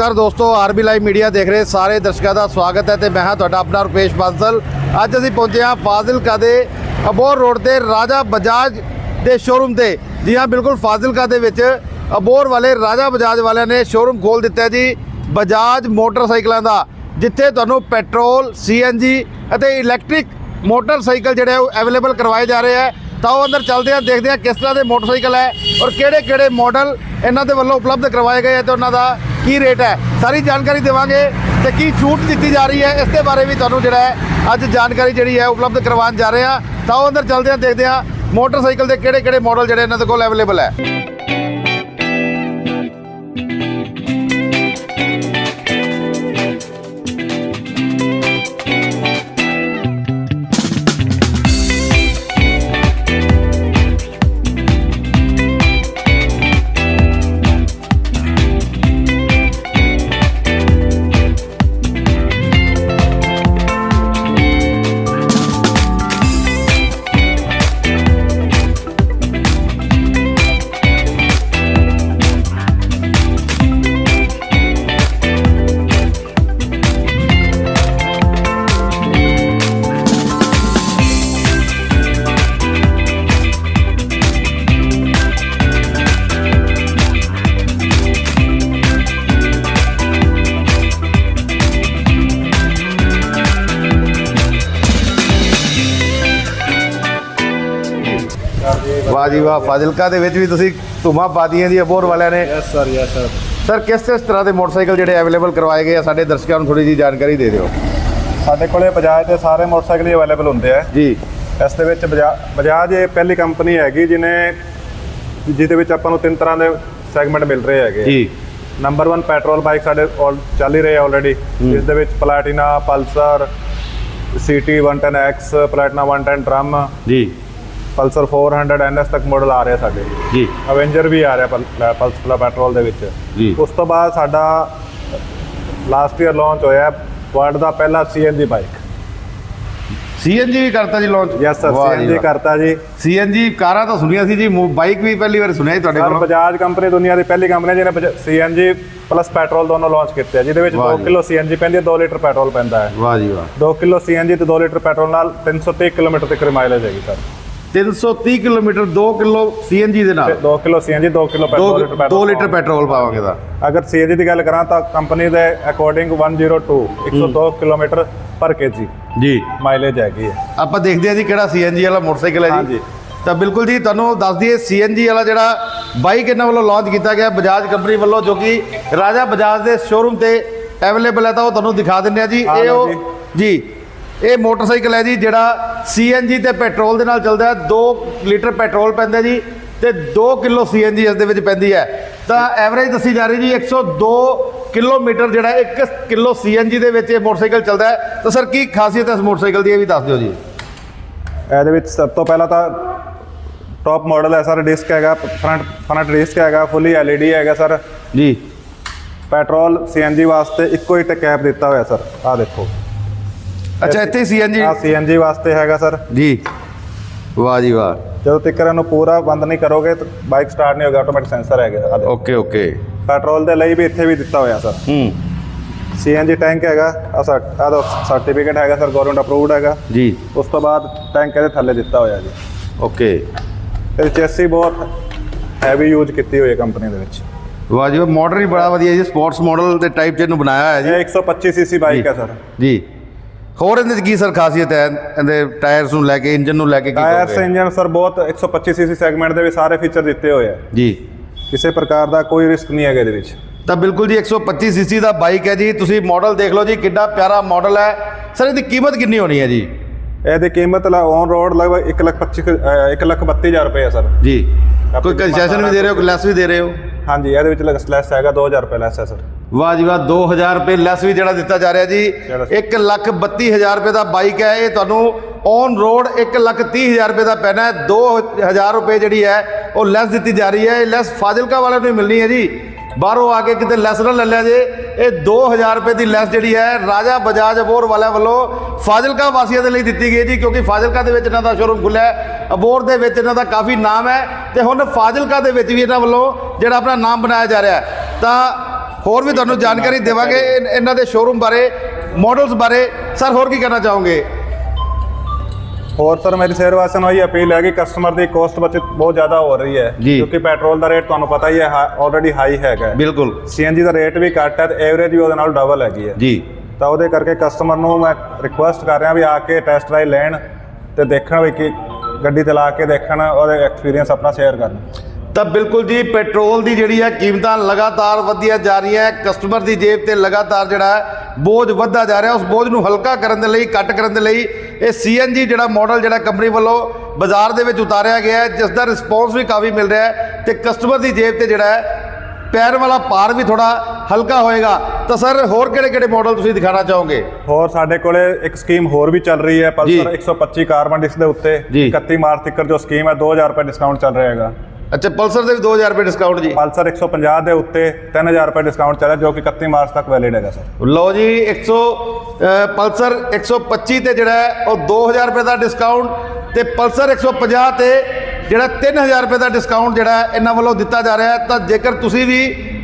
ਨਮਸਕਾਰ ਦੋਸਤੋ, RB live media ਦੇਖ ਰਹੇ ਸਾਰੇ ਦਰਸ਼ਕਾਂ ਦਾ ਸਵਾਗਤ ਹੈ ਤੇ ਮੈਂ ਹਾਂ ਤੁਹਾਡਾ ਆਪਣਾ ਰੁਪੇਸ਼ ਬਾਂਸਲ। ਅੱਜ ਅਸੀਂ ਪਹੁੰਚੇ ਹਾਂ ਫਾਜ਼ਿਲਕਾ ਦੇ ਅਬੋਰ ਰੋਡ ਤੇ ਰਾਜਾ ਬਜਾਜ ਦੇ ਸ਼ੋਰੂਮ ਤੇ। ਜੀ ਹਾਂ, ਬਿਲਕੁਲ ਫਾਜ਼ਿਲਕਾ ਦੇ ਵਿੱਚ ਅਬੋਰ ਵਾਲੇ ਰਾਜਾ ਬਜਾਜ ਵਾਲਿਆਂ ਨੇ ਸ਼ੋਰੂਮ ਖੋਲ ਦਿੱਤਾ ਜੀ, ਬਜਾਜ ਮੋਟਰਸਾਈਕਲਾਂ ਦਾ, ਜਿੱਥੇ ਤੁਹਾਨੂੰ ਪੈਟਰੋਲ ਸੀਐਨਜੀ ਅਤੇ ਇਲੈਕਟ੍ਰਿਕ ਮੋਟਰਸਾਈਕਲ ਜਿਹੜੇ ਉਹ ਅਵੇਲੇਬਲ ਕਰਵਾਏ ਜਾ ਰਹੇ ਆ। ਤਾਂ ਉਹ ਅੰਦਰ ਚੱਲਦੇ ਆ ਦੇਖਦੇ ਆ ਕਿਸ ਤਰ੍ਹਾਂ ਦੇ ਮੋਟਰਸਾਈਕਲ ਹੈ ਔਰ ਕਿਹੜੇ ਕਿਹੜੇ ਮਾਡਲ ਇਹਨਾਂ ਦੇ ਵੱਲੋਂ ਉਪਲਬਧ ਕਰਵਾਏ ਗਏ ਆ ਤੇ ਉਹਨਾਂ ਦਾ ਕੀ ਰੇਟ ਹੈ? ਸਾਰੀ ਜਾਣਕਾਰੀ ਦੇਵਾਂਗੇ ਤੇ ਕੀ ਛੂਟ ਦਿੱਤੀ ਜਾ ਰਹੀ ਹੈ, ਇਸ ਦੇ ਬਾਰੇ ਵੀ ਤੁਹਾਨੂੰ ਜਿਹੜਾ ਹੈ, ਅੱਜ ਜਾਣਕਾਰੀ ਜਿਹੜੀ ਹੈ ਉਪਲਬਧ ਕਰਵਾਉਣ ਜਾ ਰਹੇ ਆ ਤਾਂ ਉਹ ਅੰਦਰ ਚੱਲਦੇ ਆ ਦੇਖਦੇ ਆ ਮੋਟਰਸਾਈਕਲ ਦੇ ਕਿਹੜੇ ਕਿਹੜੇ ਮਾਡਲ ਜਿਹੜੇ ਇਹਨਾਂ ਦੇ ਕੋਲ ਅਵੇਲੇਬਲ ਹੈ। ਜੀ ਵਾਹ ਫਾਜ਼ਿਲਕਾ ਦੇ ਵਿੱਚ ਵੀ ਤੁਸੀਂ ਧੁਮਾ ਬਾਦੀਆਂ ਦੀ ਅਬੋਰ ਵਾਲਿਆਂ ਨੇ। Yes sir yes sir sir ਕਿਸ ਕਿਸ ਤਰ੍ਹਾਂ ਦੇ ਮੋਟਰਸਾਈਕਲ ਜਿਹੜੇ ਅਵੇਲੇਬਲ ਕਰਵਾਏ ਗਏ ਆ? ਸਾਡੇ ਦਰਸ਼ਕਾਂ ਨੂੰ ਥੋੜੀ ਜੀ ਜਾਣਕਾਰੀ ਦੇ ਦਿਓ। ਸਾਡੇ ਕੋਲੇ ਬਜਾਜ ਦੇ ਸਾਰੇ ਮੋਟਰਸਾਈਕਲ ਹੀ ਅਵੇਲੇਬਲ ਹੁੰਦੇ ਆ। ਜੀ। ਇਸ ਦੇ ਵਿੱਚ ਬਜਾ- ਬਜਾਜ ਇਹ ਪਹਿਲੀ ਕੰਪਨੀ ਹੈਗੀ ਜਿਹਨੇ ਜਿਹਦੇ ਵਿੱਚ ਆਪਾਂ ਨੂੰ ਤਿੰਨ ਤਰ੍ਹਾਂ ਦੇ ਸੈਗਮੈਂਟ ਮਿਲ ਰਹੇ ਹੈਗੇ ਜੀ। ਨੰਬਰ 1 ਪੈਟਰੋਲ ਬਾਈਕ ਸਾਡੇ ਚੱਲ ਹੀ ਰਹੇ ਆਲਰੇਡੀ ਇਸ ਦੇ ਵਿੱਚ Platina Pulsar CT 110X Platina 110 drum ਜੀ। ਪਲਸਰ 400 NS ਤੱਕ ਮਾਡਲ ਆ ਰਹੇ ਸਾਡੇ। ਜੀ। ਅਵੈਂਜਰ ਵੀ ਆ ਰਿਹਾ ਪਲ- ਪਲਸਰ ਪੈਟਰੋਲ ਦੇ ਵਿੱਚ। ਜੀ। ਉਸ ਤੋਂ ਬਾਅਦ ਸਾਡਾ ਲਾਸਟ ਈਅਰ ਲਾਂਚ ਹੋਇਆ ਵਰਲਡ ਦਾ ਪਹਿਲਾ ਸੀਐਨਜੀ ਬਾਈਕ ਸੀਐਨਜੀ ਵੀ ਕਰਤਾ ਜੀ ਲਾਂਚ ਯੈਸ ਸਰ ਸੀਐਨਜੀ ਕਰਤਾ ਜੀ। ਸੀਐਨਜੀ ਕਾਰਾਂ ਤਾਂ ਸੁਣੀਆਂ ਸੀ ਜੀ ਬਾਈਕ ਵੀ ਪਹਿਲੀ ਵਾਰ ਸੁਣਿਆ ਜੀ ਤੁਹਾਡੇ ਕੋਲੋਂ। ਬਜਾਜ ਕੰਪਨੀ ਦੁਨੀਆ ਦੀ ਪਹਿਲੀ ਕੰਪਨੀ ਜਿਹਨੇ ਸੀਐਨਜੀ ਪਲੱਸ ਪੈਟਰੋਲ ਦੋਨੋਂ ਲਾਂਚ ਕੀਤੇ ਆ ਜਿਹਦੇ ਵਿੱਚ ਵਾਹ 2 ਜੀ। ਕਿਲੋ ਸੀਐਨਜੀ ਪੈਂਦੀ ਹੈ 2 ਲੀਟਰ ਪੈਟਰੋਲ ਪੈਂਦਾ ਹੈ। ਵਾਹ ਜੀ ਵਾਹ। 2 ਕਿਲੋ ਸੀਐਨਜੀ ਤੇ 2 ਲੀਟਰ ਪੈਟਰੋਲ ਨਾਲ 330 ਕਿਲੋਮੀਟਰ ਤੱਕ ਮਾਈਲੇਜ ਹੈਗੀ ਸਰ। 330 ਕਿਲੋਮੀਟਰ 2 ਕਿਲੋ ਸੀਐਨਜੀ ਦੇ ਨਾਲ। 2 kilo CNG 2 kilo 2 petrol 2 litre petrol ਪਾਵਾਂਗੇ ਦਾ ਅਗਰ ਸੀਐਨਜੀ ਦੀ ਗੱਲ ਕਰਾਂ ਤਾਂ ਕੰਪਨੀ ਦੇ ਅਕੋਰਡਿੰਗ 102 102 ਕਿਲੋਮੀਟਰ ਪਰ ਕੇਜੀ ਜੀ। ਮਾਈਲੇਜ ਹੈਗੀ ਹੈ। ਆਪਾਂ ਦੇਖਦੇ ਹਾਂ ਜੀ ਕਿਹੜਾ ਸੀਐਨਜੀ ਵਾਲਾ ਮੋਟਰਸਾਈਕਲ ਹੈ ਜੀ। ਹਾਂਜੀ। ਤਾਂ ਬਿਲਕੁਲ ਜੀ ਤੁਹਾਨੂੰ ਦੱਸ ਦਈਏ ਸੀਐਨਜੀ ਵਾਲਾ ਜਿਹੜਾ ਬਾਈਕ ਇਹਨਾਂ ਵੱਲੋਂ ਲਾਂਚ ਕੀਤਾ ਗਿਆ ਬਜਾਜ ਕੰਪਨੀ ਵੱਲੋਂ ਜੋ ਕਿ ਰਾਜਾ ਬਜਾਜ ਦੇ ਸ਼ੋਰੂਮ ਤੇ ਅਵੇਲੇਬਲ ਹੈ ਤਾਂ ਉਹ ਤੁਹਾਨੂੰ ਦਿਖਾ ਦਿੰਦੇ ਆ ਜੀ। ਇਹ ਉਹ ਜੀ ਇਹ ਮੋਟਰਸਾਈਕਲ ਹੈ ਜੀ ਜਿਹੜਾ ਸੀਐਨਜੀ ਤੇ ਪੈਟਰੋਲ ਦੇ ਨਾਲ ਚੱਲਦਾ ਹੈ। 2 ਲੀਟਰ ਪੈਟਰੋਲ ਪੈਂਦਾ ਜੀ ਤੇ 2 ਕਿਲੋ ਸੀਐਨਜੀ ਇਸ ਦੇ ਵਿੱਚ ਪੈਂਦੀ ਹੈ। ਤਾਂ ਐਵਰੇਜ ਦੱਸੀ ਜਾ ਰਹੀ ਜੀ 102 ਕਿਲੋਮੀਟਰ ਜਿਹੜਾ 1 ਕਿਲੋ ਸੀਐਨਜੀ ਦੇ ਵਿੱਚ ਇਹ ਮੋਟਰਸਾਈਕਲ ਚੱਲਦਾ ਹੈ। ਤਾਂ ਸਰ ਕੀ ਖਾਸੀਅਤ ਹੈ ਇਸ ਮੋਟਰਸਾਈਕਲ ਦੀ ਇਹ ਵੀ ਦੱਸ ਦਿਓ ਜੀ। ਇਹਦੇ ਵਿੱਚ ਸਭ ਤੋਂ ਪਹਿਲਾਂ ਤਾਂ ਟੌਪ ਮਾਡਲ ਹੈ ਸਰ ਡਿਸਕ ਹੈਗਾ ਫਰੰਟ ਫਰੰਟ ਡਿਸਕ ਹੈਗਾ ਫੁੱਲੀ ਐਲਈਡੀ ਹੈਗਾ ਸਰ। ਜੀ। ਪੈਟਰੋਲ ਸੀਐਨਜੀ ਵਾਸਤੇ ਇੱਕੋ ਹੀ ਕੈਪ ਦਿੱਤਾ ਹੋਇਆ ਸਰ ਆਹ ਦੇਖੋ। ਅੱਛਾ ਇੱਥੇ ਸੀਐਨਜੀ ਆਹ ਸੀਐਨਜੀ ਵਾਸਤੇ ਹੈਗਾ ਸਰ। ਜੀ। ਵਾਹ ਜੀ ਵਾਹ। ਜਦੋਂ ਤੱਕ ਇਹਨੂੰ ਪੂਰਾ ਬੰਦ ਨਹੀਂ ਕਰੋਗੇ ਤਾਂ ਬਾਈਕ ਸਟਾਰਟ ਨਹੀਂ ਹੋਗਾ ਆਟੋਮੈਟਿਕ ਸੈਂਸਰ ਹੈਗਾ। Okay okay. ਪੈਟਰੋਲ ਦੇ ਲਈ ਵੀ ਇੱਥੇ ਵੀ ਦਿੱਤਾ ਹੋਇਆ ਸਰ। ਹੂੰ। ਸੀਐਨਜੀ ਟੈਂਕ ਹੈਗਾ ਆਹ ਦਾ ਸਰਟੀਫਿਕੇਟ ਹੈਗਾ ਸਰ ਗਵਰਨਮੈਂਟ ਅਪਰੂਵਡ ਹੈਗਾ। ਜੀ। ਉਸ ਤੋਂ ਬਾਅਦ ਟੈਂਕ ਇਹਦੇ ਥੱਲੇ ਦਿੱਤਾ ਹੋਇਆ ਜੀ। ਓਕੇ। ਤੇ ਚੈਸੀ ਬਹੁਤ ਹੈਵੀ ਯੂਜ਼ ਕੀਤੀ ਹੋਈ ਹੈ ਕੰਪਨੀ ਦੇ ਵਿੱਚ। ਵਾਹ ਜੀ ਮਾਡਲ ਹੀ ਬੜਾ ਵਧੀਆ ਜੀ ਸਪੋਰਟਸ ਮਾਡਲ ਦੇ ਟਾਈਪ ਚ ਇਹਨੂੰ ਬਣਾਇਆ ਹੈ ਜੀ। ਇਹ 125 ਸੀਸੀ ਬਾਈਕ ਹੈ ਸਰ। ਜੀ। ਹੋਰ ਇਹਦੇ ਚ ਕੀ ਸਰ ਖਾਸੀਅਤ ਹੈ? ਇਹਦੇ ਟਾਇਰਸ ਨੂੰ ਲੈ ਕੇ ਇੰਜਨ ਨੂੰ ਲੈ ਕੇ ਕੀ ਟਾਇਰਸ ਕਹੋਗੇ? ਇੰਜਨ ਸਰ ਬਹੁਤ 125 ਸੀਸੀ ਸੈਗਮੈਂਟ ਦੇ ਵੀ ਸਾਰੇ ਫੀਚਰ ਦਿੱਤੇ ਹੋਏ ਆ। ਜੀ। ਕਿਸੇ ਪ੍ਰਕਾਰ ਦਾ ਕੋਈ ਰਿਸਕ ਨਹੀਂ ਹੈਗਾ ਇਹਦੇ ਵਿੱਚ। ਤਾਂ ਬਿਲਕੁਲ ਜੀ 125 ਸੀਸੀ ਦਾ ਬਾਈਕ ਹੈ ਜੀ। ਤੁਸੀਂ ਮਾਡਲ ਦੇਖ ਲਓ ਜੀ ਕਿੰਨਾ ਪਿਆਰਾ ਮਾਡਲ ਹੈ। ਸਰ ਇਹਦੀ ਕੀਮਤ ਕਿੰਨੀ ਹੋਣੀ ਹੈ ਜੀ? ਇਹਦੀ ਕੀਮਤ ਔਨ ਰੋਡ ਲਗਭਗ 1 ਲੱਖ 25 1 ਲੱਖ 32000 ਰੁਪਏ ਹੈ ਸਰ। ਜੀ। ਕੋਈ ਕੰਸੈਸ਼ਨ ਵੀ ਦੇ ਰਹੇ ਹੋ ਲੈਸ ਵੀ ਦੇ ਰਹੇ ਹੋ? ਹਾਂਜੀ ਇਹਦੇ ਵਿੱਚ ਲੈਸ ਹੈਗਾ 2000 ਰੁਪਏ ਲੈਸ ਹੈ ਸਰ। ਵਾਹ ਜੀ ਵਾਹ 2000 ਰੁਪਏ ਲੈਸ ਵੀ ਜਿਹੜਾ ਦਿੱਤਾ ਜਾ ਰਿਹਾ ਜੀ। ਚਲੋ। 1 ਲੱਖ 32000 ਰੁਪਏ ਦਾ ਬਾਈਕ ਹੈ ਇਹ ਤੁਹਾਨੂੰ ਔਨ ਰੋਡ 1 ਲੱਖ 30000 ਰੁਪਏ ਦਾ ਪੈਣਾ ਹੈ। 2000 ਰੁਪਏ ਜਿਹੜੀ ਹੈ ਉਹ ਲੈਸ ਦਿੱਤੀ ਜਾ ਰਹੀ ਹੈ। ਇਹ ਲੈਸ ਫਾਜ਼ਿਲਕਾ ਵਾਲਿਆਂ ਨੂੰ ਮਿਲਣੀ ਹੈ ਜੀ। ਬਾਹਰੋਂ ਆ ਕੇ ਕਿਤੇ ਲੈਸ ਨਾ ਲੈ ਲਿਆ ਜੇ। ਇਹ 2000 ਰੁਪਏ ਦੀ ਲੈਸ ਜਿਹੜੀ ਹੈ ਰਾਜਾ ਬਜਾਜ ਅਬੋਰ ਵਾਲਿਆਂ ਵੱਲੋਂ ਫਾਜ਼ਿਲਕਾ ਵਾਸੀਆਂ ਦੇ ਲਈ ਦਿੱਤੀ ਗਈ ਜੀ ਕਿਉਂਕਿ ਫਾਜ਼ਿਲਕਾ ਦੇ ਵਿੱਚ ਇਹਨਾਂ ਦਾ ਸ਼ੋਰੂਮ ਖੁੱਲ੍ਹਾ ਹੈ। ਅਬੋਰ ਦੇ ਵਿੱਚ ਇਹਨਾਂ ਦਾ ਕਾਫੀ ਨਾਮ ਹੈ ਤੇ ਹੁਣ ਫਾਜ਼ਿਲਕਾ ਦੇ ਵਿੱਚ ਵੀ ਇਹਨਾਂ ਵੱਲੋਂ ਜਿਹੜਾ ਆਪਣਾ ਨਾਮ ਬਣਾਇਆ ਜਾ ਰਿਹਾ ਤਾਂ ਹੋਰ ਵੀ ਤੁਹਾਨੂੰ ਜਾਣਕਾਰੀ ਦੇਵਾਂਗੇ ਇਹਨਾਂ ਦੇ ਸ਼ੋਰੂਮ ਬਾਰੇ ਮਾਡਲਸ ਬਾਰੇ। ਸਰ ਹੋਰ ਕੀ ਕਹਿਣਾ ਚਾਹੋਗੇ? ਹੋਰ ਸਰ ਮੇਰੀ ਸ਼ੇਅਰ ਵਾਸਤੇ ਨੂੰ ਇਹ ਅਪੀਲ ਹੈ ਕਿ ਕਸਟਮਰ ਦੀ ਕੋਸਟ ਬਚਤ ਬਹੁਤ ਜ਼ਿਆਦਾ ਹੋ ਰਹੀ ਹੈ। ਕਿਉਂਕਿ ਪੈਟਰੋਲ ਦਾ ਰੇਟ ਤੁਹਾਨੂੰ ਪਤਾ ਹੀ ਹੈ ਆਲਰੇਡੀ ਹਾਈ ਹੈਗਾ। ਬਿਲਕੁਲ। ਸੀਐਨਜੀ ਦਾ ਰੇਟ ਵੀ ਘੱਟ ਹੈ ਤੇ ਐਵਰੇਜ ਵੀ ਉਹਦੇ ਨਾਲ ਡਬਲ ਹੈਗੀ ਹੈ। ਜੀ। ਤਾਂ ਉਹਦੇ ਕਰਕੇ ਕਸਟਮਰ ਨੂੰ ਮੈਂ ਰਿਕੁਐਸਟ ਕਰ ਰਿਹਾ ਵੀ ਆ ਕੇ ਟੈਸਟ ਡਰਾਈਵ ਲੈਣ ਤੇ ਦੇਖਣ ਵੀ ਕਿ ਗੱਡੀ ਤੇ ਲਾ ਕੇ ਦੇਖਣ ਉਹਦੇ ਐਕਸਪੀਰੀਅੰਸ ਆਪਣਾ ਸ਼ੇਅਰ ਕਰਨ। ਤਾਂ ਬਿਲਕੁਲ ਜੀ ਪੈਟਰੋਲ ਦੀ ਜਿਹੜੀ ਹੈ ਕੀਮਤਾਂ ਲਗਾਤਾਰ ਵਧੀਆਂ ਜਾ ਰਹੀਆਂ ਹੈ। ਕਸਟਮਰ ਦੀ ਜੇਬ ਤੇ ਲਗਾਤਾਰ ਜਿਹੜਾ ਬੋਝ ਵੱਧਦਾ ਜਾ ਰਿਹਾ। ਉਸ ਬੋਝ ਨੂੰ ਹਲਕਾ ਕਰਨ ਦੇ ਲਈ ਘੱਟ ਕਰਨ ਦੇ ਲਈ ਇਹ ਸੀਐਨਜੀ ਜਿਹੜਾ ਮਾਡਲ ਜਿਹੜਾ ਕੰਪਨੀ ਵੱਲੋਂ ਬਾਜ਼ਾਰ ਦੇ ਵਿੱਚ ਉਤਾਰਿਆ ਗਿਆ ਹੈ ਜਿਸ ਦਾ ਰਿਸਪੌਂਸ ਵੀ ਕਾਫੀ ਮਿਲ ਰਿਹਾ ਹੈ ਤੇ ਕਸਟਮਰ ਦੀ ਜੇਬ ਤੇ ਜਿਹੜਾ ਪੈਰ ਵਾਲਾ ਭਾਰ ਵੀ ਥੋੜਾ ਹਲਕਾ ਹੋਏਗਾ। ਤਾਂ ਸਰ ਹੋਰ ਕਿਹੜੇ ਕਿਹੜੇ ਮਾਡਲ ਤੁਸੀਂ ਦਿਖਾਣਾ ਚਾਹੋਗੇ? ਹੋਰ ਸਾਡੇ ਕੋਲੇ ਇੱਕ ਸਕੀਮ ਹੋਰ ਵੀ ਚੱਲ ਰਹੀ ਹੈ। ਪਲਸਰ 125 ਕਾਰਬਨ ਡਿਸਕ ਦੇ ਉੱਤੇ ਜੀ। 31 ਮਾਰਚ ਤੱਕ ਜੋ ਸਕੀਮ ਹੈ 2000 ਰੁਪਏ ਡਿਸਕਾਊਂਟ ਚੱਲ ਰਿਹਾ ਹੈਗਾ। ਅੱਛਾ ਪਲਸਰ ਦੇ ਵੀ 2000 ਰੁਪਏ ਡਿਸਕਾਊਂਟ ਜੀ। ਪਲਸਰ 150 ਦੇ ਉੱਤੇ 3000 ਰੁਪਏ ਡਿਸਕਾਊਂਟ ਚੱਲ ਰਿਹਾ ਜੋ ਕਿ 31 ਮਾਰਚ ਤੱਕ ਵੈਲਿਡ ਹੈਗਾ ਸਰ। ਲਓ ਜੀ 100 ਅ, ਪਲਸਰ 125 ਤੇ ਜਿਹੜਾ ਉਹ 2000 ਰੁਪਏ ਦਾ ਡਿਸਕਾਊਂਟ ਤੇ ਪਲਸਰ 150 ਤੇ ਜਿਹੜਾ 3000 ਰੁਪਏ ਦਾ ਡਿਸਕਾਊਂਟ ਜਿਹੜਾ ਇਹਨਾਂ ਵੱਲੋਂ ਦਿੱਤਾ ਜਾ ਰਿਹਾ ਹੈ। ਤਾਂ ਜੇਕਰ ਤੁਸੀਂ ਵੀ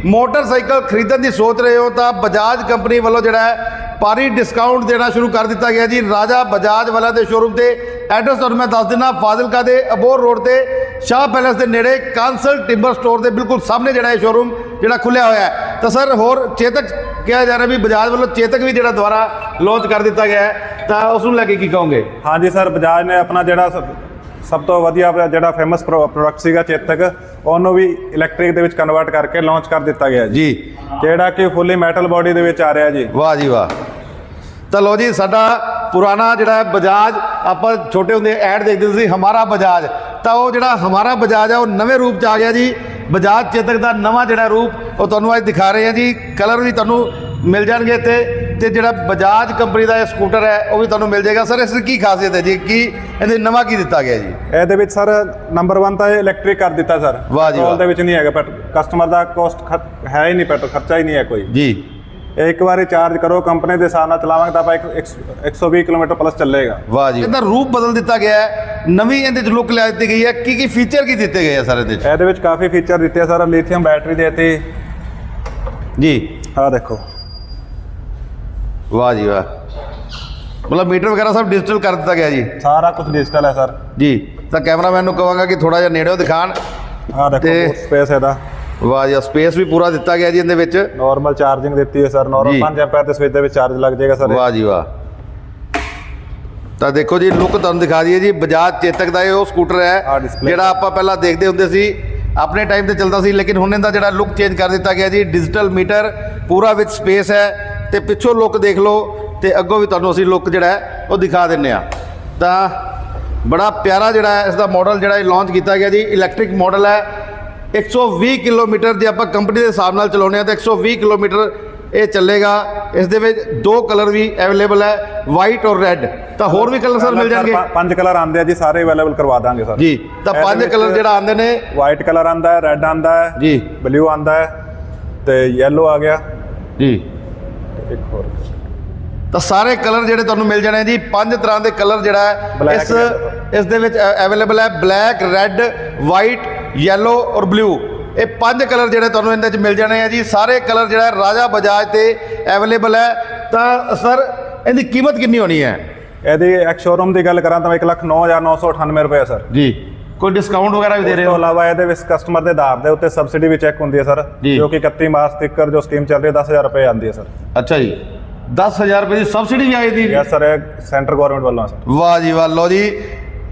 ਮੋਟਰਸਾਈਕਲ ਖਰੀਦਣ ਦੀ ਸੋਚ ਰਹੇ ਹੋ ਤਾਂ ਬਜਾਜ ਕੰਪਨੀ ਵੱਲੋਂ ਜਿਹੜਾ ਭਾਰੀ ਡਿਸਕਾਊਂਟ ਦੇਣਾ ਸ਼ੁਰੂ ਕਰ ਦਿੱਤਾ ਗਿਆ ਜੀ। ਰਾਜਾ ਬਜਾਜ ਵਾਲਾ ਦੇ ਸ਼ੋਰੂਮ ਤੇ ਐਡਰੈਸ ਤੁਹਾਨੂੰ ਮੈਂ ਦੱਸ ਦਿੰਦਾ ਫਾਜ਼ਿਲਕਾ ਦੇ ਅਬੋਰ ਰੋਡ ਤੇ ਸ਼ਾਹ ਪੈਲੇਸ ਦੇ ਨੇੜੇ ਕਾਂਸਲ ਟਿੰਬਰ ਸਟੋਰ ਦੇ ਬਿਲਕੁਲ ਸਾਹਮਣੇ ਜਿਹੜਾ ਇਹ ਸ਼ੋਰੂਮ ਜਿਹੜਾ ਖੁੱਲਿਆ ਹੋਇਆ ਹੈ। ਤਾਂ ਸਰ ਹੋਰ ਚੇਤਕ ਕਿਹਾ ਜਾ ਰਿਹਾ ਵੀ ਬਜਾਜ ਵੱਲੋਂ ਚੇਤਕ ਵੀ ਜਿਹੜਾ ਦੁਬਾਰਾ ਲਾਂਚ ਕਰ ਦਿੱਤਾ ਗਿਆ ਹੈ। ਤਾਂ ਉਸ ਨੂੰ ਲੈ ਕੇ ਕੀ ਕਹੋਗੇ? ਹਾਂਜੀ ਸਰ ਬਜਾਜ ਨੇ ਆਪਣਾ ਜਿਹੜਾ ਸਭ- ਤੋਂ ਵਧੀਆ ਜਿਹੜਾ ਫੇਮਸ ਪ੍ਰੋਡਕਟ ਸੀਗਾ ਚੇਤਕ ਉਹਨੂੰ ਵੀ ਇਲੈਕਟ੍ਰਿਕ ਦੇ ਵਿੱਚ ਕਨਵਰਟ ਕਰਕੇ ਲਾਂਚ ਕਰ ਦਿੱਤਾ ਗਿਆ ਜੀ। ਜਿਹੜਾ ਕਿ ਫੁੱਲੀ ਮੈਟਲ ਬਾਡੀ ਦੇ ਵਿੱਚ ਆ ਰਿਹਾ ਜੀ। ਵਾਹ ਜੀ ਵਾਹ। ਤਾਂ ਲੋ ਜੀ ਸਾਡਾ ਪੁਰਾਣਾ ਜਿਹੜਾ ਬਜਾਜ ਆਪਾਂ ਛੋਟੇ ਹੁੰਦੇ ਐਡ ਦੇਖਦੇ ਸੀ ਹਮਾਰਾ ਬਜਾਜ। ਤਾਂ ਉਹ ਜਿਹੜਾ ਹਮਾਰਾ ਬਜਾਜ ਹੈ ਉਹ ਨਵੇਂ ਰੂਪ ਚ ਆ ਗਿਆ ਜੀ। ਬਜਾਜ ਚੇਤਕ ਦਾ ਨਵਾਂ ਜਿਹੜਾ ਰੂਪ ਉਹ ਤੁਹਾਨੂੰ ਅੱਜ ਦਿਖਾ ਰਹੇ ਹਾਂ ਜੀ। ਕਲਰ ਵੀ ਤੁਹਾਨੂੰ ਮਿਲ ਜਾਣਗੇ ਇੱਥੇ ਤੇ ਜਿਹੜਾ ਬਜਾਜ ਕੰਪਨੀ ਦਾ ਇਹ ਸਕੂਟਰ ਹੈ ਉਹ ਵੀ ਤੁਹਾਨੂੰ ਮਿਲ ਜਾਏਗਾ। ਸਰ ਇਸ ਦੀ ਕੀ ਖਾਸੀਅਤ ਹੈ ਜੀ? ਕੀ ਇਹਦੇ ਨਵਾਂ ਕੀ ਦਿੱਤਾ ਗਿਆ ਜੀ? ਇਹਦੇ ਵਿੱਚ ਸਰ ਨੰਬਰ 1 ਤਾਂ ਇਹ ਇਲੈਕਟ੍ਰਿਕ ਕਰ ਦਿੱਤਾ ਸਰ। ਵਾਹ ਜੀ ਵਾਹ। ਪੈਟਰੋਲ ਦੇ ਵਿੱਚ ਨਹੀਂ ਹੈਗਾ ਪਰ ਕਸਟਮਰ ਦਾ ਕੋਸਟ ਹੈ ਹੀ ਨਹੀਂ ਪੈਟਰੋਲ ਖਰਚਾ ਹੀ ਨਹੀਂ ਹੈ ਕੋਈ। ਜੀ। ਇੱਕ ਵਾਰੀ ਚਾਰਜ ਕਰੋ ਕੰਪਨੀ ਦੇ ਹਿਸਾਬ ਨਾਲ ਚਲਾਵਾਂਗੇ ਤਾਂ ਆਪਾਂ ਇੱਕ- ਇੱਕ 120 ਕਿਲੋਮੀਟਰ ਪਲੱਸ ਚੱਲੇਗਾ। ਵਾਹ ਜੀ। ਇਹਦਾ ਰੂਪ ਬਦਲ ਦਿੱਤਾ ਗਿਆ ਹੈ। ਨਵੀਂ ਇਹਦੇ ਚ ਲੁੱਕ ਲਿਆ ਦਿੱਤੀ ਗਈ ਹੈ। ਕੀ ਕੀ ਫੀਚਰ ਕੀ ਦਿੱਤੇ ਗਏ ਆ ਸਰ ਇਹਦੇ ਚ? ਇਹਦੇ ਵਿੱਚ ਕਾਫੀ ਫੀਚਰ ਦਿੱਤੇ ਆ ਸਰ ਲਿਥੀਅਮ ਬੈਟਰੀ ਦੇਤੀ। ਜੀ। ਆਹ ਦੇਖੋ। ਵਾਹ ਜੀ ਵਾਹ। ਮਤਲਬ ਮੀਟਰ ਵਗੈਰਾ ਸਭ ਡਿਜੀਟਲ ਕਰ ਦਿੱਤਾ ਗਿਆ ਜੀ। ਸਾਰਾ ਕੁਝ ਡਿਜੀਟਲ ਹੈ ਸਰ। ਜੀ। ਤਾਂ ਕੈਮਰਾਮੈਨ ਨੂੰ ਕਹਾਂਗਾ ਕਿ ਥੋੜਾ ਜਿਹਾ ਨੇੜਿਓਂ ਦਿਖਾਣ। ਆਹ ਦੇਖੋ ਬਹੁਤ ਸਪੇਸ ਇਹਦਾ। ਵਾਹ ਜੀ ਸਪੇਸ ਵੀ ਪੂਰਾ ਦਿੱਤਾ ਗਿਆ ਜੀ ਇਹਦੇ ਵਿੱਚ। ਨਾਰਮਲ ਚਾਰਜਿੰਗ ਦਿੱਤੀ ਹੈ ਸਰ। ਨਾਰਮਲ 5 ਐਂਪੀਅਰ ਦੇ ਸਵਿਚ ਦੇ ਵਿੱਚ ਚਾਰਜ ਲੱਗ ਜਾਏਗਾ ਸਰ ਵਾਹ ਜੀ ਵਾਹ। ਤਾਂ ਦੇਖੋ ਜੀ ਲੁੱਕ ਤੁਹਾਨੂੰ ਦਿਖਾ ਦਈਏ ਜੀ ਬਜਾਜ ਚੇਤਕ ਦਾ ਇਹ ਉਹ ਸਕੂਟਰ ਹੈ ਜਿਹੜਾ ਆਪਾਂ ਪਹਿਲਾਂ ਦੇਖਦੇ ਹੁੰਦੇ ਸੀ। ਆਪਣੇ ਟਾਈਮ ਤੇ ਚੱਲਦਾ ਸੀ ਲੇਕਿਨ ਹੁਣ ਇਹਦਾ ਜਿਹੜਾ ਲੁੱਕ ਚੇਂਜ ਕਰ ਦਿੱਤਾ ਗਿਆ ਜੀ। ਡਿਜੀਟਲ ਮੀਟਰ ਪੂਰਾ ਵਿੱਚ ਸਪੇਸ ਹੈ। ਤੇ ਪਿੱਛੋਂ ਲੁੱਕ ਦੇਖ ਲਓ ਤੇ ਅੱਗੋਂ ਵੀ ਤੁਹਾਨੂੰ ਅਸੀਂ ਲੁੱਕ ਜਿਹੜਾ ਹੈ ਉਹ ਦਿਖਾ ਦਿੰਨੇ ਆ ਤਾਂ ਬੜਾ ਪਿਆਰਾ ਜਿਹੜਾ ਹੈ ਇਸ ਦਾ ਮਾਡਲ ਜਿਹੜਾ ਇਹ ਲਾਂਚ ਕੀਤਾ ਗਿਆ ਜੀ। ਇਲੈਕਟ੍ਰਿਕ ਮਾਡਲ ਹੈ। 120 ਕਿਲੋਮੀਟਰ ਜੇ ਆਪਾਂ ਕੰਪਨੀ ਦੇ ਹਿਸਾਬ ਨਾਲ ਚਲਾਉਂਦੇ ਆ ਤਾਂ 120 ਕਿਲੋਮੀਟਰ ਇਹ ਚੱਲੇਗਾ। ਇਸ ਦੇ ਵਿੱਚ ਦੋ ਕਲਰ ਵੀ ਅਵੇਲੇਬਲ ਹੈ ਵਾਈਟ ਔਰ ਰੈੱਡ ਤਾਂ ਹੋਰ ਵੀ ਕਲਰ ਸਰ ਮਿਲ ਜਾਣਗੇ? ਪੰਜ ਕਲਰ ਆਉਂਦੇ ਆ ਜੀ ਸਾਰੇ ਅਵੇਲੇਬਲ ਕਰਵਾ ਦਾਂਗੇ ਸਰ। ਜੀ ਤਾਂ ਪੰਜ ਕਲਰ ਜਿਹੜਾ ਆਉਂਦੇ ਨੇ ਵਾਈਟ ਕਲਰ ਆਂਦਾ ਹੈ ਰੈੱਡ ਆਂਦਾ ਹੈ ਜੀ। ਬਲੂ ਆਂਦਾ ਹੈ ਤੇ ਯੈਲੋ ਆ ਗਿਆ। ਜੀ। ਇੱਕ ਹੋਰ। ਤਾਂ ਸਾਰੇ ਕਲਰ ਜਿਹੜੇ ਤੁਹਾਨੂੰ ਮਿਲ ਜਾਣੇ ਜੀ ਪੰਜ ਤਰ੍ਹਾਂ ਦੇ ਕਲਰ ਜਿਹੜਾ ਹੈ ਇਸ ਇਸ ਦੇ ਵਿੱਚ ਅਵੇਲੇਬਲ ਹੈ ਬਲੈਕ ਰੈੱਡ ਵਾਈਟ ਯੈਲੋ ਔਰ ਬਲੂ ਇਹ ਪੰਜ ਕਲਰ ਜਿਹੜੇ ਤੁਹਾਨੂੰ ਇਹਦੇ ਵਿੱਚ ਮਿਲ ਜਾਣੇ ਆ ਜੀ। ਸਾਰੇ ਕਲਰ ਜਿਹੜਾ ਰਾਜਾ ਬਜਾਜ ਤੇ ਅਵੇਲੇਬਲ ਹੈ। ਤਾਂ ਸਰ ਇਹਦੀ ਕੀਮਤ ਕਿੰਨੀ ਹੋਣੀ ਹੈ? ਇਹਦੀ ਐਕ ਸ਼ੋਰੂਮ ਦੀ ਗੱਲ ਕਰਾਂ ਤਾਂ 109998 ਰੁਪਏ ਸਰ ਜੀ। ਕੋਈ ਡਿਸਕਾਊਂਟ ਵਗੈਰਾ ਵੀ ਦੇ ਰਹੇ ਤੋਂ ਹੋ? ਇਲਾਵਾ ਇਹਦੇ ਵਿੱਚ ਕਸਟਮਰ ਦੇ ਆਧਾਰ ਦੇ ਉੱਤੇ ਸਬਸਿਡੀ ਵੀ ਚੈੱਕ ਹੁੰਦੀ ਹੈ ਸਰ ਜੀ। ਕਿ 31 ਮਾਰਚ ਤੱਕ ਜੋ ਸਕੀਮ ਚੱਲ ਰਹੀ ਹੈ 10000 ਰੁਪਏ ਆਉਂਦੀ ਹੈ ਸਰ ਅੱਛਾ ਜੀ। 10000 ਰੁਪਏ ਦੀ ਸਬਸਿਡੀ ਵੀ ਆਈ ਦੀ। ਯਸ ਸਰ ਇਹ ਸੈਂਟਰ ਗਵਰਨਮੈਂਟ ਵੱਲੋਂ ਸਰ ਵਾਹ ਜੀ ਵਾਹ। ਲਓ ਜੀ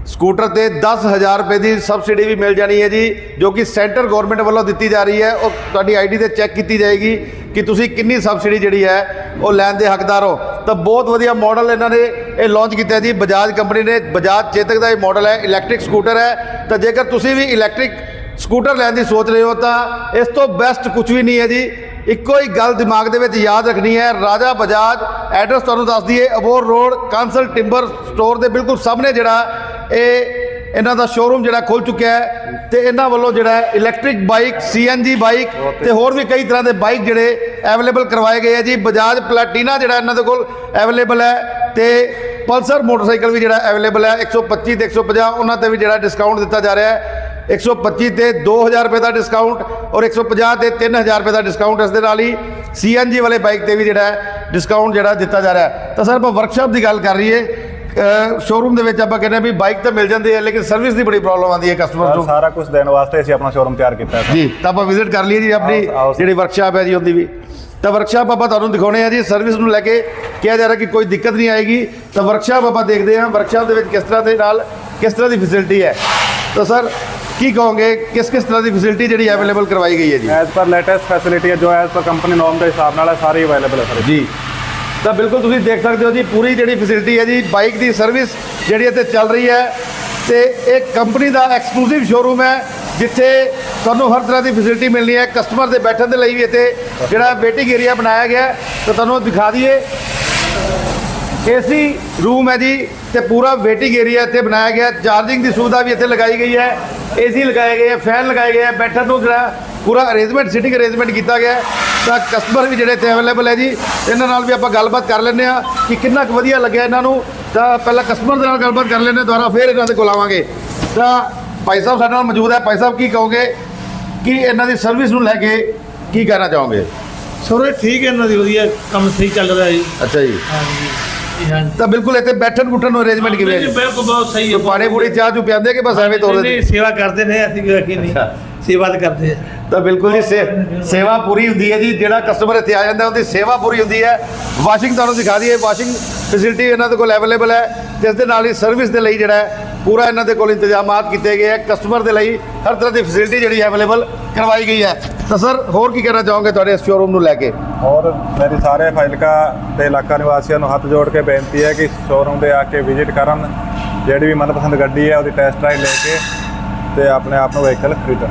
ਸਕੂਟਰ ਤੇ 10000 ਰੁਪਏ ਦੀ ਸਬਸਿਡੀ ਵੀ ਮਿਲ ਜਾਣੀ ਹੈ ਜੀ, ਜੋ ਕਿ ਸੈਂਟਰ ਗਵਰਨਮੈਂਟ ਵੱਲੋਂ ਦਿੱਤੀ ਜਾ ਰਹੀ ਹੈ। ਉਹ ਤੁਹਾਡੀ ਆਈਡੀ ਤੇ ਚੈੱਕ ਕੀਤੀ ਜਾਏਗੀ ਕਿ ਤੁਸੀਂ ਕਿੰਨੀ ਸਬਸਿਡੀ ਜਿਹੜੀ ਹੈ, ਉਹ ਲੈਣ ਦੇ ਹੱਕਦਾਰ ਹੋ। ਤਾਂ ਬਹੁਤ ਵਧੀਆ ਮਾਡਲ ਇਹਨਾਂ ਨੇ ਇਹ ਲਾਂਚ ਕੀਤਾ ਜੀ। ਬਜਾਜ ਕੰਪਨੀ ਨੇ, ਬਜਾਜ ਚੇਤਕ ਦਾ ਇਹ ਮਾਡਲ ਹੈ ਇਲੈਕਟ੍ਰਿਕ ਸਕੂਟਰ ਹੈ। ਤਾਂ ਜੇਕਰ ਤੁਸੀਂ ਵੀ ਇਲੈਕਟ੍ਰਿਕ ਸਕੂਟਰ ਲੈਣ ਦੀ ਸੋਚ ਰਹੇ ਹੋ, ਤਾਂ ਇਸ ਤੋਂ ਬੈਸਟ ਕੁਝ ਵੀ ਨਹੀਂ ਹੈ ਜੀ। ਇੱਕੋ ਹੀ ਗੱਲ ਦਿਮਾਗ ਦੇ ਵਿੱਚ ਯਾਦ ਰੱਖਣੀ ਹੈ। ਰਾਜਾ ਬਜਾਜ ਐਡਰੈਸ ਤੁਹਾਨੂੰ ਦੱਸ ਦਈਏ Abohar road, Kansal timber store ਦੇ ਬਿਲਕੁਲ ਸਾਹਮਣੇ ਜਿਹੜਾ ਇਹ ਇਹਨਾਂ ਦਾ ਸ਼ੋਰੂਮ ਜਿਹੜਾ ਖੁੱਲ ਚੁੱਕਿਆ ਹੈ ਤੇ ਇਹਨਾਂ ਵੱਲੋਂ ਜਿਹੜਾ ਇਲੈਕਟ੍ਰਿਕ ਬਾਈਕ ਸੀਐਨਜੀ ਬਾਈਕ ਤੇ ਹੋਰ ਵੀ ਕਈ ਤਰ੍ਹਾਂ ਦੇ ਬਾਈਕ ਜਿਹੜੇ ਅਵੇਲੇਬਲ ਕਰਵਾਏ ਗਏ ਆ ਜੀ। ਬਜਾਜ ਪਲੈਟੀਨਾ ਜਿਹੜਾ ਇਹਨਾਂ ਦੇ ਕੋਲ ਅਵੇਲੇਬਲ ਹੈ ਤੇ ਪਲਸਰ ਮੋਟਰਸਾਈਕਲ ਵੀ ਜਿਹੜਾ ਅਵੇਲੇਬਲ ਹੈ 125 ਤੇ 150 ਉਹਨਾਂ ਤੇ ਵੀ ਜਿਹੜਾ ਡਿਸਕਾਊਂਟ ਦਿੱਤਾ ਜਾ ਰਿਹਾ ਹੈ। 125 ਤੇ 2000 ਰੁਪਏ ਦਾ ਡਿਸਕਾਊਂਟ ਔਰ 150 ਤੇ 3000 ਰੁਪਏ ਦਾ ਡਿਸਕਾਊਂਟ ਇਸ ਦੇ ਨਾਲ ਹੀ ਸੀਐਨਜੀ ਵਾਲੇ ਬਾਈਕ ਤੇ ਵੀ ਜਿਹੜਾ ਡਿਸਕਾਊਂਟ ਜਿਹੜਾ ਦਿੱਤਾ ਜਾ ਰਿਹਾ ਤਾਂ ਸਰ, ਆਪਾਂ ਵਰਕਸ਼ਾਪ ਦੀ ਗੱਲ ਕਰ ਰਹੀਏ ਸ਼ੋਰੂਮ ਦੇ ਵਿੱਚ ਆਪਾਂ ਕਹਿੰਦੇ ਹਾਂ ਵੀ ਬਾਈਕ ਤਾਂ ਮਿਲ ਜਾਂਦੀ ਹੈ ਲੇਕਿਨ ਸਰਵਿਸ ਦੀ ਬੜੀ ਪ੍ਰੋਬਲਮ ਆਉਂਦੀ ਹੈ ਕਸਟਮਰ ਨੂੰ। ਸਾਰਾ ਕੁਝ ਦੇਣ ਵਾਸਤੇ ਅਸੀਂ ਆਪਣਾ ਸ਼ੋਰੂਮ ਤਿਆਰ ਕੀਤਾ ਹੈ ਜੀ ਤਾਂ ਆਪਾਂ ਵਿਜ਼ਿਟ ਕਰ ਲਈਏ ਜੀ ਆਪਣੀ। ਜਿਹੜੀ ਵਰਕਸ਼ਾਪ ਹੈ ਜੀ ਉਹਦੀ ਵੀ। ਤਾਂ ਵਰਕਸ਼ਾਪ ਆਪਾਂ ਤੁਹਾਨੂੰ ਦਿਖਾਉਣੇ ਆ ਜੀ ਸਰਵਿਸ ਨੂੰ ਲੈ ਕੇ ਕਿਹਾ ਜਾ ਰਿਹਾ ਕਿ ਕੋਈ ਦਿੱਕਤ ਨਹੀਂ ਆਏਗੀ। ਤਾਂ ਵਰਕਸ਼ਾਪ ਆਪਾਂ ਦੇਖਦੇ ਹਾਂ ਵਰਕਸ਼ਾਪ ਦੇ ਵਿੱਚ ਕਿਸ ਤਰ੍ਹਾਂ ਦੇ ਨਾਲ ਕਿਸ ਤਰ੍ਹਾਂ ਦੀ ਫੈਸਿਲਿਟੀ ਹੈ। ਤਾਂ ਸਰ ਕੀ ਕਹੋਗੇ ਕਿਸ ਕਿਸ ਤਰ੍ਹਾਂ ਦੀ ਫੈਸਿਲਿਟੀ ਜਿਹੜੀ ਅਵੇਲੇਬਲ ਕਰਵਾਈ ਗਈ ਹੈ ਜੀ? ਐਜ਼ ਪਰ ਲੇਟੈਸਟ ਫੈਸਿਲਿਟੀ ਹੈ ਜੋ ਐਜ਼ ਪਰ ਕੰਪਨੀ ਨੋਰਮ ਦੇ ਹਿਸਾਬ ਨਾਲ ਹੈ ਸਾਰੀ ਅਵੇਲੇਬਲ ਹੈ ਸਰ। ਜੀ। ਤਾਂ ਬਿਲਕੁਲ ਤੁਸੀਂ ਦੇਖ ਸਕਦੇ ਹੋ ਜੀ, ਪੂਰੀ ਜਿਹੜੀ ਫੈਸਿਲਿਟੀ ਹੈ ਜੀ ਬਾਈਕ ਦੀ ਸਰਵਿਸ ਜਿਹੜੀ ਇੱਥੇ ਚੱਲ ਰਹੀ ਹੈ। ਤੇ ਇਹ ਕੰਪਨੀ ਦਾ ਐਕਸਕਲੂਸਿਵ ਸ਼ੋਰੂਮ ਹੈ, ਜਿੱਥੇ ਤੁਹਾਨੂੰ ਹਰ ਤਰ੍ਹਾਂ ਦੀ ਫੈਸਿਲਿਟੀ ਮਿਲਣੀ ਹੈ। ਕਸਟਮਰ ਦੇ ਬੈਠਣ ਦੇ ਲਈ ਵੀ ਇੱਥੇ ਜਿਹੜਾ ਵੇਟਿੰਗ ਏਰੀਆ ਬਣਾਇਆ ਗਿਆ ਤਾਂ ਤੁਹਾਨੂੰ ਦਿਖਾ ਦਈਏ। ਏਸੀ ਰੂਮ ਹੈ ਜੀ, ਤੇ ਪੂਰਾ ਵੇਟਿੰਗ ਏਰੀਆ ਇੱਥੇ ਬਣਾਇਆ ਗਿਆ। ਚਾਰਜਿੰਗ ਦੀ ਸੁਵਿਧਾ ਵੀ ਇੱਥੇ ਲਗਾਈ ਗਈ ਹੈ। ਏਸੀ ਲਗਾਏ ਗਏ ਹੈ ਫੈਨ ਲਗਾਏ ਗਏ ਹੈ। ਬੈਠਣ ਨੂੰ ਜਿਹੜਾ ਪੂਰਾ ਅਰੇਂਜਮੈਂਟ ਸਿਟਿੰਗ ਅਰੇਂਜਮੈਂਟ ਕੀਤਾ ਗਿਆ। ਤਾਂ ਕਸਟਮਰ ਵੀ ਜਿਹੜੇ ਇੱਥੇ ਅਵੇਲੇਬਲ ਹੈ ਜੀ ਇਹਨਾਂ ਨਾਲ ਵੀ ਆਪਾਂ ਗੱਲਬਾਤ ਕਰ ਲੈਂਦੇ ਆ ਕਿ ਕਿੰਨਾ ਕੁ ਵਧੀਆ ਲੱਗਿਆ ਇਹਨਾਂ ਨੂੰ। ਤਾਂ ਪਹਿਲਾਂ ਕਸਟਮਰ ਦੇ ਨਾਲ ਗੱਲਬਾਤ ਕਰ ਲੈਂਦੇ ਹਾਂ, ਦੁਬਾਰਾ ਫੇਰ ਇਹਨਾਂ ਦੇ ਕੋਲ ਆਵਾਂਗੇ। ਤਾਂ ਭਾਈ ਸਾਹਿਬ ਸਾਡੇ ਨਾਲ ਮੌਜੂਦ ਹੈ। ਭਾਈ ਸਾਹਿਬ ਕੀ ਕਹੋਗੇ? ਕਿ ਇਹਨਾਂ ਦੀ ਸਰਵਿਸ ਨੂੰ ਲੈ ਕੇ ਕੀ ਕਹਿਣਾ ਚਾਹੋਗੇ? ਸੋਰੇ ਠੀਕ ਹੈ ਇਹਨਾਂ ਦੀ ਵਧੀਆ ਕੰਮ ਸਹੀ ਚੱਲ ਰਿਹਾ ਜੀ। ਅੱਛਾ ਜੀ। ਹਾਂਜੀ। ਹਾਂਜੀ। ਤਾਂ ਬਿਲਕੁਲ ਇੱਥੇ ਬੈਠਣ ਉੱਠਣ ਨੂੰ ਅਰੇਂਜਮੈਂਟ ਕਿਵੇਂ ਹੈ? ਜੀ ਬਿਲਕੁਲ ਬਹੁਤ ਸਹੀ ਹੈ। ਪਾਣੀ ਪੂਰੀ ਚਾਹ ਚੂ ਪਿਆਉਂਦੇ ਕਿ ਬਸ ਐਵੇਂ ਤੋਰ ਨਹੀਂ, ਸੇਵਾ ਕਰਦੇ ਨੇ ਅਸੀਂ ਕਿ ਨਹੀਂ। ਸੇਵਾ ਤਾਂ ਕਰਦੇ ਆ। ਤਾਂ ਬਿਲਕੁਲ ਜੀ ਸੇ- ਸੇਵਾ ਪੂਰੀ ਹੁੰਦੀ ਹੈ ਜੀ ਜਿਹੜਾ ਕਸਟਮਰ ਇੱਥੇ ਆ ਜਾਂਦਾ ਉਹਦੀ ਸੇਵਾ ਪੂਰੀ ਹੁੰਦੀ ਹੈ। ਵਾਸ਼ਿੰਗ ਤੁਹਾਨੂੰ ਦਿਖਾ ਦਈਏ ਵਾਸ਼ਿੰਗ ਫੈਸਿਲਿਟੀ ਇਹਨਾਂ ਦੇ ਕੋਲ ਅਵੇਲੇਬਲ ਹੈ ਤੇ ਇਸ ਦੇ ਨਾਲ ਹੀ ਸਰਵਿਸ ਦੇ ਲਈ ਜਿਹੜਾ ਹੈ ਪੂਰਾ ਇਹਨਾਂ ਦੇ ਕੋਲ ਇੰਤਜ਼ਾਮਾਤ ਕੀਤੇ ਗਏ ਹੈ। ਕਸਟਮਰ ਦੇ ਲਈ ਹਰ ਤਰ੍ਹਾਂ ਦੀ ਫੈਸਿਲਿਟੀ ਜਿਹੜੀ ਅਵੇਲੇਬਲ ਕਰਵਾਈ ਗਈ ਹੈ। ਤਾਂ ਸਰ ਹੋਰ ਕੀ ਕਹਿਣਾ ਚਾਹੋਗੇ ਤੁਹਾਡੇ ਇਸ ਸ਼ੋਰੂਮ ਨੂੰ ਲੈ ਕੇ? ਔਰ ਮੇਰੀ ਸਾਰੇ ਫਾਜ਼ਿਲਕਾ ਦੇ ਇਲਾਕਾ ਨਿਵਾਸੀਆਂ ਨੂੰ ਹੱਥ ਜੋੜ ਕੇ ਬੇਨਤੀ ਹੈ ਕਿ ਸ਼ੋਰੂਮ ਦੇ ਆ ਕੇ ਵਿਜ਼ਿਟ ਕਰਨ। ਜਿਹੜੀ ਵੀ ਮਨਪਸੰਦ ਗੱਡੀ ਹੈ ਉਹਦੀ ਟੈਸਟ ਡਰਾਈਵ ਲੈ ਕੇ ਤੇ ਆਪਣੇ ਆਪ ਨੂੰ ਵਹੀਕਲ ਖਰੀਦਣ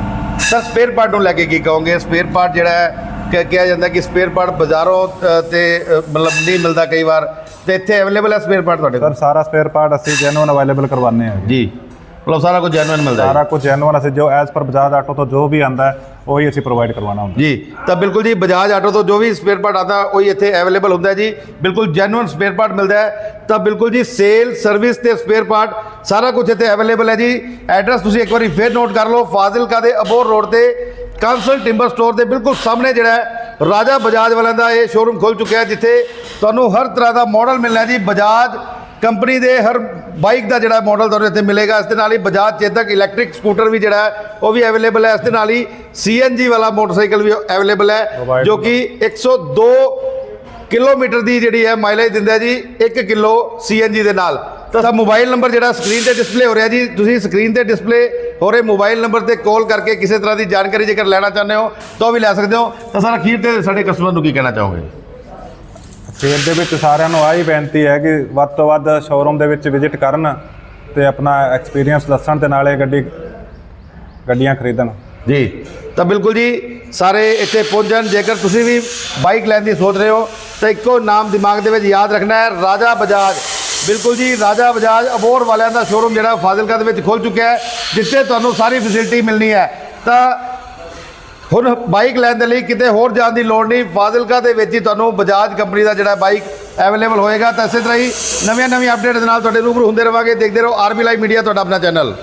ਸਰ ਸਪੇਅਰ ਪਾਰਟ ਨੂੰ ਲੈ ਕੇ ਕੀ ਕਹੋਗੇ? ਸਪੇਅਰ ਪਾਰਟ ਜਿਹੜਾ ਹੈ ਕਿ- ਕਿਹਾ ਜਾਂਦਾ ਕਿ ਸਪੇਅਰ ਪਾਰਟ ਬਾਜ਼ਾਰੋਂ ਅ, ਤੇ ਅ, ਮਤਲਬ ਨਹੀਂ ਮਿਲਦਾ ਕਈ ਵਾਰ। ਤੇ ਇੱਥੇ ਅਵੇਲੇਬਲ ਹੈ ਸਪੇਅਰ ਪਾਰਟ ਤੁਹਾਡੇ ਸਰ ਕੋਲ ਸਾਰਾ ਸਪੇਅਰ ਪਾਰਟ ਅਸੀਂ ਜੈਨੂਅਨ ਅਵੇਲੇਬਲ ਕਰਵਾਉਂਦੇ ਹਾਂ ਜੀ। ਮਤਲਬ ਸਾਰਾ ਕੁਝ ਜੈਨੂਇਨ ਮਿਲਦਾ ਹੈ। ਸਾਰਾ ਕੁਝ ਜੈਨੂਅਨ ਅਸੀਂ ਜੋ ਐਜ਼ ਪਰ ਬਜਾਜ ਆਟੋ ਤੋਂ ਜੋ ਵੀ ਆਂਦਾ ਹੈ ਉਹੀ ਅਸੀਂ ਪ੍ਰੋਵਾਈਡ ਕਰਵਾਉਣਾ ਹੁੰਦਾ। ਜੀ ਤਾਂ ਬਿਲਕੁਲ ਜੀ ਬਜਾਜ ਆਟੋ ਤੋਂ ਜੋ ਵੀ ਸਪੇਅਰ ਪਾਰਟ ਆਉਂਦਾ ਉਹੀ ਇੱਥੇ ਅਵੇਲੇਬਲ ਹੁੰਦਾ ਹੈ ਜੀ। ਬਿਲਕੁਲ ਜੈਨੂਇਨ ਸਪੇਅਰ ਪਾਰਟ ਮਿਲਦਾ ਹੈ। ਤਾਂ ਬਿਲਕੁਲ ਜੀ ਸੇਲ ਸਰਵਿਸ ਤੇ ਸਪੇਅਰ ਪਾਰਟ ਸਾਰਾ ਕੁਝ ਇੱਥੇ ਅਵੇਲੇਬਲ ਹੈ ਜੀ। ਐਡਰੈਸ ਤੁਸੀਂ ਇੱਕ ਵਾਰੀ ਫੇਰ ਨੋਟ ਕਰ ਲਓ। ਫਾਜ਼ਿਲਕਾ ਦੇ ਅਬੋਰ ਰੋਡ ਤੇ ਕਾਂਸਲ ਟਿੰਬਰ ਸਟੋਰ ਦੇ ਬਿਲਕੁਲ ਸਾਹਮਣੇ ਜਿਹੜਾ ਰਾਜਾ ਬਜਾਜ ਵਾਲਿਆਂ ਦਾ ਇਹ ਸ਼ੋਰੂਮ ਖੁੱਲ ਚੁੱਕਿਆ ਹੈ ਜਿੱਥੇ ਤੁਹਾਨੂੰ ਹਰ ਤਰ੍ਹਾਂ ਦਾ ਮਾਡਲ ਮਿਲਣਾ ਜੀ। ਬਜਾਜ ਕੰਪਨੀ ਦੇ ਹਰ ਬਾਈਕ ਦਾ ਜਿਹੜਾ ਮਾਡਲ ਤੁਹਾਨੂੰ ਇੱਥੇ ਮਿਲੇਗਾ। ਇਸ ਦੇ ਨਾਲ ਹੀ ਬਜਾਜ ਚੇਤਕ ਇਲੈਕਟ੍ਰਿਕ ਸਕੂਟਰ ਵੀ ਜਿਹੜਾ ਉਹ ਵੀ ਅਵੇਲੇਬਲ ਹੈ। ਇਸ ਦੇ ਨਾਲ ਹੀ ਸੀਐਨਜੀ ਵਾਲਾ ਮੋਟਰਸਾਈਕਲ ਵੀ ਅਵੇਲੇਬਲ ਹੈ ਜੋ ਕਿ 102 ਕਿਲੋਮੀਟਰ ਦੀ ਜਿਹੜੀ ਹੈ ਮਾਈਲੇਜ ਦਿੰਦਾ ਜੀ। 1 ਕਿਲੋ ਸੀਐਨਜੀ ਦੇ ਨਾਲ। ਤਾਂ ਮੋਬਾਈਲ ਨੰਬਰ ਜਿਹੜਾ ਸਕਰੀਨ ਤੇ ਡਿਸਪਲੇ ਹੋ ਰਿਹਾ ਜੀ ਤੁਸੀਂ ਸਕਰੀਨ ਤੇ ਡਿਸਪਲੇ ਹੋ ਰਹੇ ਮੋਬਾਈਲ ਨੰਬਰ ਤੇ ਕਾਲ ਕਰਕੇ ਕਿਸੇ ਤਰ੍ਹਾਂ ਦੀ ਜਾਣਕਾਰੀ ਜੇਕਰ ਲੈਣਾ ਚਾਹੁੰਦੇ ਹੋ ਤਾਂ ਉਹ ਵੀ ਲੈ ਸਕਦੇ ਹੋ। ਤਾਂ ਸਰ ਅਖੀਰ ਤੇ ਸਾਡੇ ਕਸਟਮਰ ਨੂੰ ਕੀ ਕਹਿਣਾ ਚਾਹੋਗੇ? ਸੇਲ ਦੇ ਵਿੱਚ ਸਾਰਿਆਂ ਨੂੰ ਆਹੀ ਬੇਨਤੀ ਹੈ ਕਿ ਵੱਧ ਤੋਂ ਵੱਧ ਸ਼ੋਰੂਮ ਦੇ ਵਿੱਚ ਵਿਜ਼ਿਟ ਕਰਨ ਤੇ ਆਪਣਾ ਐਕਸਪੀਰੀਅੰਸ ਦੱਸਣ ਤੇ ਨਾਲੇ ਗੱਡੀ ਗੱਡੀਆਂ ਖਰੀਦਣ। ਜੀ ਤਾਂ ਬਿਲਕੁਲ ਜੀ ਸਾਰੇ ਇੱਥੇ ਪਹੁੰਚਣ ਜੇਕਰ ਤੁਸੀਂ ਵੀ ਬਾਈਕ ਲੈਣ ਦੀ ਸੋਚ ਰਹੇ ਹੋ ਤਾਂ ਇੱਕੋ ਨਾਮ ਦਿਮਾਗ ਦੇ ਵਿੱਚ ਯਾਦ ਰੱਖਣਾ ਹੈ ਰਾਜਾ ਬਜਾਜ। ਬਿਲਕੁਲ ਜੀ, ਰਾਜਾ ਬਜਾਜ ਅਬੋਰ ਵਾਲਿਆਂ ਦਾ ਸ਼ੋਰੂਮ ਜਿਹੜਾ ਫਾਜ਼ਿਲਕਾ ਦੇ ਵਿੱਚ ਖੁੱਲ ਚੁੱਕਿਆ ਹੈ, ਜਿੱਥੇ ਤੁਹਾਨੂੰ ਸਾਰੀ ਫੈਸਿਲਿਟੀ ਮਿਲਣੀ ਹੈ। ਤਾਂ ਹੁਣ ਬਾਈਕ ਲੈਣ ਦੇ ਲਈ ਕਿਤੇ ਹੋਰ ਜਾਣ ਦੀ ਲੋੜ ਨਹੀਂ, ਫਾਜ਼ਿਲਕਾ ਦੇ ਵਿੱਚ ਹੀ ਤੁਹਾਨੂੰ ਬਜਾਜ ਕੰਪਨੀ ਦਾ ਜਿਹੜਾ ਬਾਈਕ ਅਵੇਲੇਬਲ ਹੋਏਗਾ। ਤਾਂ ਇਸੇ ਤਰ੍ਹਾਂ ਹੀ ਨਵੀਆਂ ਨਵੀਆਂ ਅਪਡੇਟ ਦੇ ਨਾਲ ਤੁਹਾਡੇ ਰੂਬਰੂ ਹੁੰਦੇ ਰਵਾਂਗੇ। ਦੇਖਦੇ ਰਹੋ ਆਰਬੀ ਲਾਈਵ ਮੀਡੀਆ ਤੁਹਾਡਾ ਆਪਣਾ ਚੈਨਲ